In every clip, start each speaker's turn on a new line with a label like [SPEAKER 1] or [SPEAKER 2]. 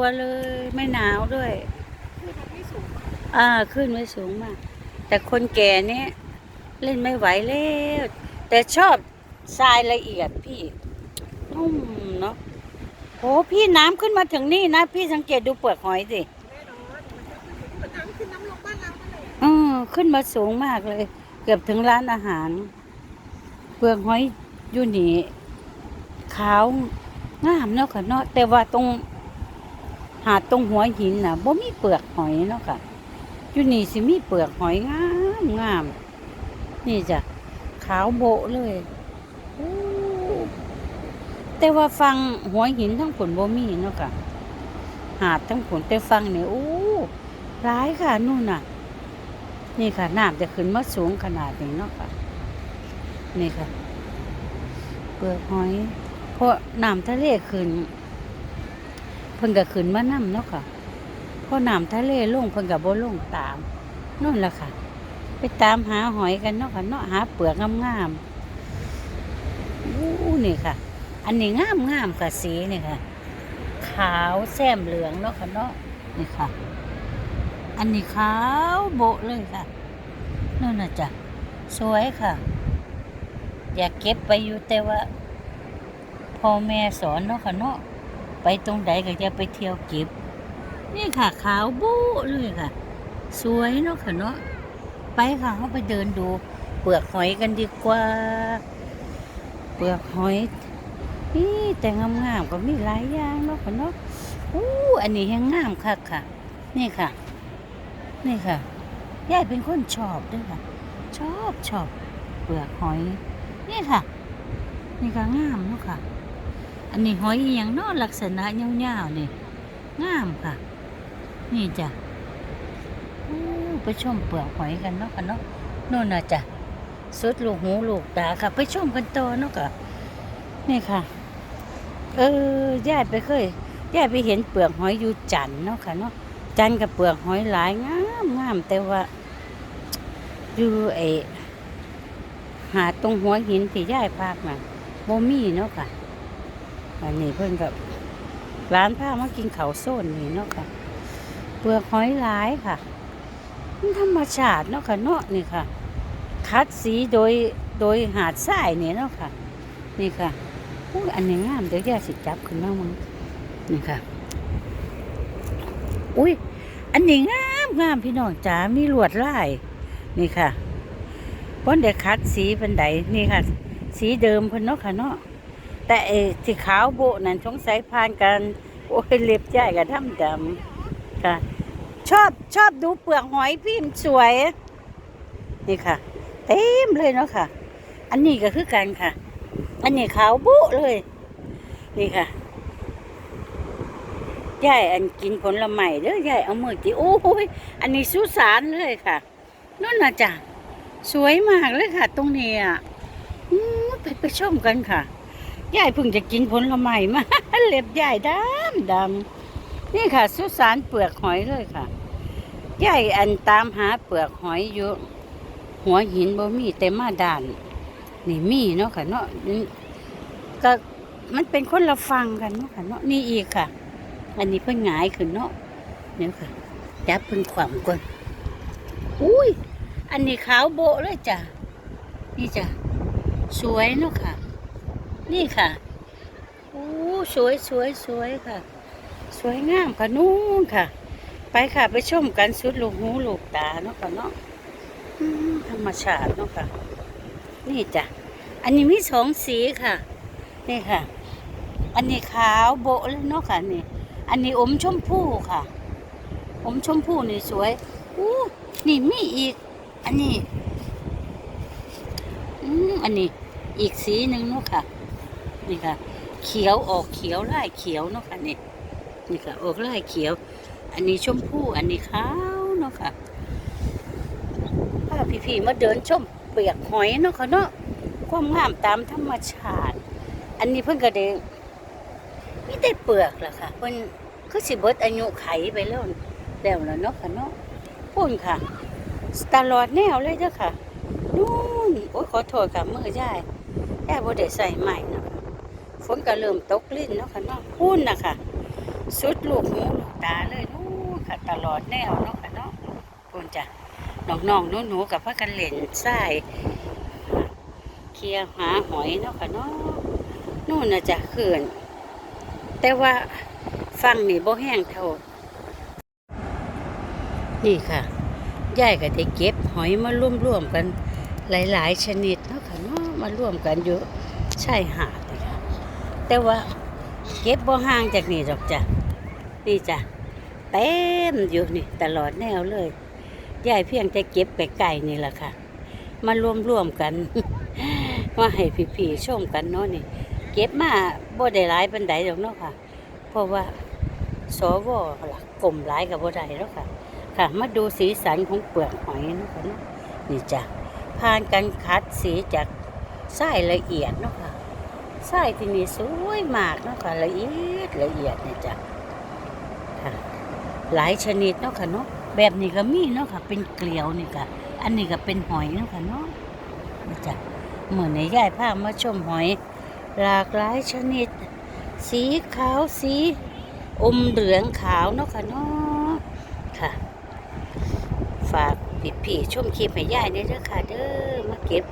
[SPEAKER 1] ตัวเลย ไม่หนาวด้วย
[SPEAKER 2] คือมันไม่สูงมาก
[SPEAKER 1] อ่าขึ้นไม่สูงมาก แต่คนแก่เนี่ยเล่นไม่ไหวแล้วแต่ชอบทรายละเอียดพี่นุ่มเนาะโหพี่น้ำขึ้นมาถึงนี่นะ พี่สังเกตดูเปลือกหอยสิ
[SPEAKER 2] แน่นอนมันก็ขึ้นน้ำขึ้นน้ำลงบ้านเรานั่นแหละ
[SPEAKER 1] อือขึ้นมาสูงมากเลย เกือบถึงร้านอาหาร เปลือกหอยอยู่นี่ขาวงามเนาะค่ะเนาะแต่ว่าตรง หาดตรงหัวหินน่ะบ่มีเปลือกหอยเนาะค่ะอยู่นี่สิมีเปลือกหอยงามงาม นี่จ้ะขาวโบเลยแต่ว่าฟังหัวหินทั้งผลบ่มีเนาะค่ะ หาดทั้งผลแต่ฟังเนี่ยโอ้ร้ายค่ะนู่นน่ะ นี่ค่ะน้ำจะขึ้นมาสูงขนาดนี้เนาะค่ะ นี่ค่ะ เปลือกหอย เพราะน้ำทะเลขึ้น เพิ่นก็ขึ้นมาน้ำเนาะค่ะพราะน้ำทะเลลงเพิ่นก็บ่ลงตามนั่นแหละค่ะ ไปตามหาหอยกันเนาะค่ะเนาะหาเปลือกงามๆอู้นี่ค่ะ อันนี้งามงามๆค่ะสีนี่ค่ะ ขาวแซมเหลืองเนาะค่ะเนาะนี่ค่ะ อันนี้ขาวโบเลยค่ะนั่นน่ะจ้ะสวยค่ะ อยากเก็บไปอยู่แต่ว่าพ่อแม่สอนเนาะค่ะเนาะ ไปตรงใดก็จะไปเที่ยวเก็บ นี่ค่ะขาวบูเลยค่ะ สวยเนาะค่ะเนาะไปค่ะเขาไปเดินดู เปลือกหอยกันดีกว่า เปลือกหอยนี่แต่งามๆก็มีหลายอย่างเนาะค่ะเนาะอู้อันนี้แห้งงามค่ะค่ะ นี่ค่ะ นี่ค่ะยายเป็นคนชอบด้วยค่ะ ชอบชอบเปลือกหอย นี่ค่ะ นี่ก็งามเนาะค่ะ อันนี้หอยอหย่างนอลักษณะยาวๆนี่งามค่ะ นี่จ้ะอู้ไปชมเปลือกหอยกันเนาะค่ะเนาะโน่นนะจ้ะสุดลูกหูลูกตาค่ะ ไปชมกันต่อเนาะค่ะนี่ค่ะ เออย่าไปเคยย่าไปเห็นเปลือกหอยอยู่จันน์เนาะค่ะเนาะจันกับเปลือกหอยหลายงามงามแต่ว่าอยู่ไอหาตรงหัวหินที่ย่ายพากน่ะโมมี่เนาะค่ะ อันนี้เพิ่นกับร้านผ้ามากินเขาโซนนี่เนาะค่ะเปลือกหอยลายค่ะมันธรรมชาติเนาะค่ะเนาะนี่ค่ะ คัดสีโดยโดยหาดทรายนี่เนาะค่ะ นี่ค่ะอุ้ยอันนี้งามเดี๋ยวย่สิจับขึ้นมามึงนี่ค่ะ อุ้ยอันนี้งามงามพี่น้องจ๋ามีลวดลายนี่ค่ะพ้นเด็กคัดสีเป็นไดนี่ค่ะ สีเดิมเพิ่นเนาะค่ะเนาะ แต่ไอ้ที่ขาวโบนั่นสงสัยผ่านกันโอ้ยเล็บใหญ่กับดำดำค่ะ ชอบชอบดูเปลือกหอยพิมพ์สวย นี่ค่ะ เต็มเลยเนาะค่ะ อันนี้ก็คือกันค่ะ อันนี้ขาวโบุเลย นี่ค่ะยายอันกินผลไม้เด้อยายเอามือจีโอ้ยอันนี้สุสานเลยค่ะนั่นนะจ้ะสวยมากเลยค่ะ ตรงนี้อะไปไปชมกันค่ะ ยายเพิ่งจะกินผลไม้มาเล็บยายดำดำนี่ค่ะ สุสานเปลือกหอยเลยค่ะยายอันตามหาเปลือกหอยอยู่หัวหินบ่มีแต่มาด่าน นี่มีเนาะค่ะเนาะก็มันเป็นคนละฟังกันเนาะค่ะเนาะนี่อีกค่ะ อันนี้เพิ่งหงายขึ้นเนาะเนี่ยค่ะจับเพิ่งขวามก่อนอุ้ยอันนี้ขาวโบเลยจ้ะนี่จ้ะสวยเนาะค่ะ นี่ค่ะโอ้สวยสวยสวยค่ะ สวยงามค่ะนู่นค่ะ ไปค่ะไปชมกันสุดลูกหูลูกตาเนาะค่ะเนาะอืมธรรมชาติเนาะค่ะ นี่จ้ะ อันนี้มีสองสีค่ะ นี่ค่ะ อันนี้ขาวโบะเลยเนาะค่ะนี่ อันนี้อมชมพูค่ะ อมชมพูนี่สวยอู้นี่มีอีก อันนี้ อืมอันนี้ อีกสีหนึ่งเนาะค่ะ นี่ค่ะ เขียวออกเขียวไล่เขียวเนาะค่ะนี่นี่ค่ะออกไล่เขียว อันนี้ชมพูอันนี้ขาวเนาะค่ะพาพี่ๆมาเดินชมเปลือกหอยเนาะค่ะเนาะความงามตามธรรมชาติ อันนี้เพิ่นก็ได้มีแต่เปลือกล่ะค่ะเพิ่นคือสิเบิดอายุไขไปแล้วแล้วล่ะเนาะค่ะเนาะพุ่นค่ะตลอดแนวเลยเด้อค่ะนู่นโอ้ยขอโทษค่ะมือยายยายบ่ได้ใส่ใหม่นาะ นก็เริ่มตกลิ้นเนาะค่ะเนาะพุ่นนะคะสุดลูกหูลูกตาเลยนู้นค่ะตลอดแนวเนาะค่ะเนาะคุณจ้ะน้องๆหนูๆกับพากันเล่นทรายเคลียหาหอยเนาะค่ะเนาะนู่นน่ะจะเขื่อนแต่ว่าฟังนี่บ่แห้งเท่า นี่ค่ะยายก็ได้เก็บหอยมาร่วมๆกันหลาย ๆ ชนิดเนาะค่ะเนาะมาร่วมกันอยู่ชายหาด แต่ว่า เก็บบ่ห่างจากนี่ดอกจ้ะนี่จ้ะเต็มอยู่นี่ ตลอดแนวเลยยายเพียงแต่เก็บไปไก่นี่แหละค่ะ มารวมๆกันมาให้พี่ๆชมกันเนาะนี่ เก็บมาบ่ได้หลายปานใดดอกเนาะค่ะ เพราะว่าสวหลักกลมหลายกับบ่ได้แล้วค่ะ ค่ะ มาดูสีสันของเปลือกหอยเนาะค่ะนี่จ้ะผ่านการคัดสีจากทรายละเอียดเนาะค่ะ ทรายที่นี่สวยมากเนาะค่ะละเอียดละเอียดนี่จ้ะค่ะหลายชนิดเนาะค่ะเนาะแบบนี้ก็มีเนาะค่ะ เป็นเกลียวนี่ค่ะ อันนี้ก็เป็นหอยเนาะค่ะเนาะนี่จ้ะเหมือนในยายพามาชมหอย หลากหลายชนิด สีขาวสีอมเหลืองขาวเนาะค่ะเนาะค่ะ ฝากพี่พี่ชมคลิปให้ยายได้เด้อค่ะเด้อมาเก็บ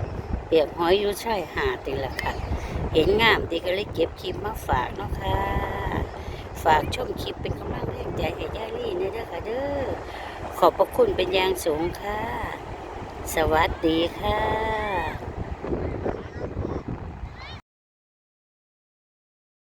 [SPEAKER 1] เปียกหอยอยู่ชายหาดนี่แหละค่ะ เห็นงามดีก็เลยเก็บคลิปมาฝากเนาะค่ะ ฝากชมคลิปเป็นกำลังแรงใจให้ยายลี่นะเด้อค่ะเด้อ ขอบพระคุณเป็นอย่างสูงค่ะ สวัสดีค่ะ